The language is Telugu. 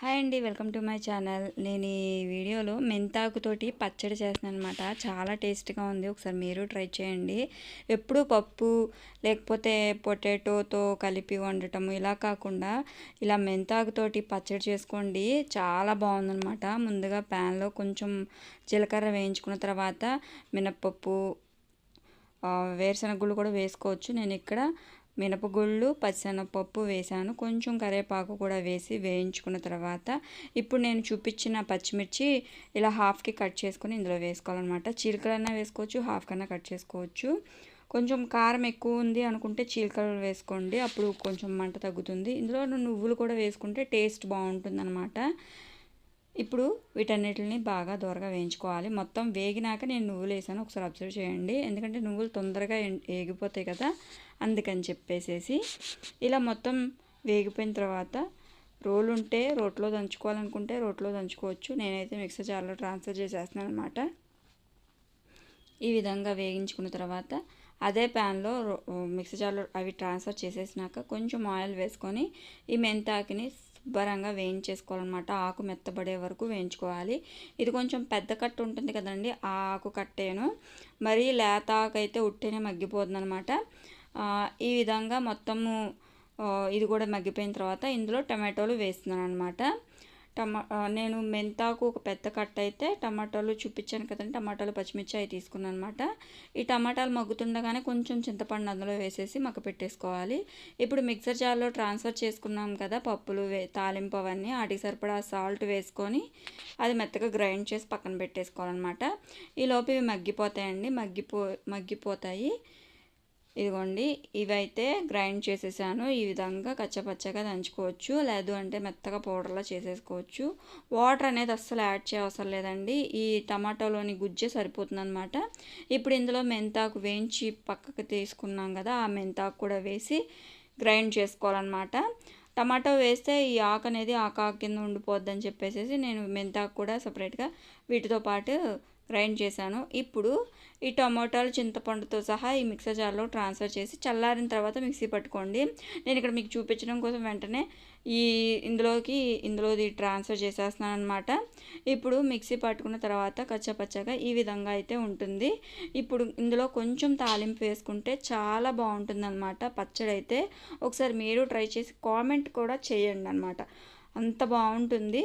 హాయ్ అండి వెల్కమ్ టు మై ఛానల్. నేను ఈ వీడియోలో మెంతాకుతోటి పచ్చడి చేస్తున్నాను అనమాట చాలా టేస్ట్గా ఉంది. ఒకసారి మీరు ట్రై చేయండి. ఎప్పుడు పప్పు లేకపోతే పొటాటోతో కలిపి వండటం ఇలా కాకుండా ఇలా మెంతాకుతోటి పచ్చడి చేసుకోండి. చాలా బాగుందనమాట ముందుగా ప్యాన్లో కొంచెం జీలకర్ర వేయించుకున్న తర్వాత మినప్పప్పు వేరుశనగ గుళ్ళు కూడా వేసుకోవచ్చు. నేను ఇక్కడ మినపగుళ్ళు పచ్చిశనగపప్పు వేసాను కొంచెం కరివేపాకు కూడా వేసి వేయించుకున్న తర్వాత ఇప్పుడు నేను చూపించిన పచ్చిమిర్చి ఇలా హాఫ్కి కట్ చేసుకొని ఇందులో వేసుకోవాలన్నమాట. చీలకలన్నా వేసుకోవచ్చు హాఫ్ కన్నా కట్ చేసుకోవచ్చు. కొంచెం కారం ఎక్కువ ఉంది అనుకుంటే చీలకలు వేసుకోండి. అప్పుడు కొంచెం మంట తగ్గుతుంది. ఇందులో నువ్వులు కూడా వేసుకుంటే టేస్ట్ బాగుంటుంది అనమాట ఇప్పుడు వీటన్నిటిని బాగా దూరగా వేయించుకోవాలి. మొత్తం వేగినాక నేను నువ్వులు వేసాను. ఒకసారి అబ్జర్వ్ చేయండి. ఎందుకంటే నువ్వులు తొందరగా వేగిపోతాయి కదా అందుకని చెప్పేసేసి ఇలా మొత్తం వేగిపోయిన తర్వాత రోలు ఉంటే రోట్లో దంచుకోవాలనుకుంటే రోట్లో దంచుకోవచ్చు. నేనైతే మిక్సర్ జార్లో ట్రాన్స్ఫర్ చేసేస్తున్నాను అనమాట ఈ విధంగా వేగించుకున్న తర్వాత అదే ప్యాన్లో మిక్సీ జార్లో అవి ట్రాన్స్ఫర్ చేసేసినాక కొంచెం ఆయిల్ వేసుకొని ఈ మెంతాకిని శుభ్రంగా వేయించేసుకోవాలన్నమాట. ఆకు మెత్తబడే వరకు వేయించుకోవాలి. ఇది కొంచెం పెద్ద కట్ట ఉంటుంది కదండి ఆ ఆకు కట్టేను. మరీ లేత ఆకు అయితే ఉట్టేనే మగ్గిపోతుంది అనమాట ఈ విధంగా మొత్తము ఇది కూడా మగ్గిపోయిన తర్వాత ఇందులో టమాటోలు వేస్తున్నాను అనమాట టమా నేను మెంతాకు ఒక పెద్ద కట్ట అయితే టమాటాలు చూపించాను కదండి టమాటాలు పచ్చిమిర్చి అవి తీసుకున్నాను అనమాట ఈ టమాటాలు మగ్గుతుండగానే కొంచెం చింతపండు అందులో వేసేసి మగ్గ పెట్టేసుకోవాలి. ఇప్పుడు మిక్సర్ జార్లో ట్రాన్స్ఫర్ చేసుకున్నాం కదా పప్పులు వే తాలింపు అవన్నీ వాటికి సరిపడా సాల్ట్ వేసుకొని అది మెత్తగా గ్రైండ్ చేసి పక్కన పెట్టేసుకోవాలన్నమాట. ఈ లోపు ఇవి మగ్గిపోతాయండి మగ్గిపో మగ్గిపోతాయి. ఇదిగోండి ఇవైతే గ్రైండ్ చేసేసాను. ఈ విధంగా కచ్చపచ్చగా దంచుకోవచ్చు. లేదు అంటే మెత్తగా పౌడర్లా చేసేసుకోవచ్చు. వాటర్ అనేది అస్సలు యాడ్ చేయవసరం లేదండి. ఈ టమాటోలోని గుజ్జే సరిపోతుందనమాట ఇప్పుడు ఇందులో మెంతాకు వేయించి పక్కకు తీసుకున్నాం కదా ఆ మెంతాకు కూడా వేసి గ్రైండ్ చేసుకోవాలన్నమాట. టమాటో వేస్తే ఈ ఆకు అనేది ఆకు కింద ఉండిపోద్దని చెప్పేసి నేను మెంతాకు కూడా సపరేట్గా వీటితో పాటు గ్రైండ్ చేశాను. ఇప్పుడు ఈ టమాటాలు చింతపండుతో సహా ఈ మిక్సర్ జార్లో ట్రాన్స్ఫర్ చేసి చల్లారిన తర్వాత మిక్సీ పట్టుకోండి. నేను ఇక్కడ మీకు చూపించడం కోసం వెంటనే ఈ ఇందులోకి ఇందులోది ట్రాన్స్ఫర్ చేసేస్తున్నాను అనమాట ఇప్పుడు మిక్సీ పట్టుకున్న తర్వాత కచ్చపచ్చగా ఈ విధంగా అయితే ఉంటుంది. ఇప్పుడు ఇందులో కొంచెం తాలింపు వేసుకుంటే చాలా బాగుంటుంది అనమాట పచ్చడి అయితే ఒకసారి మీరు ట్రై చేసి కామెంట్ కూడా చేయండి అనమాట అంత బాగుంటుంది.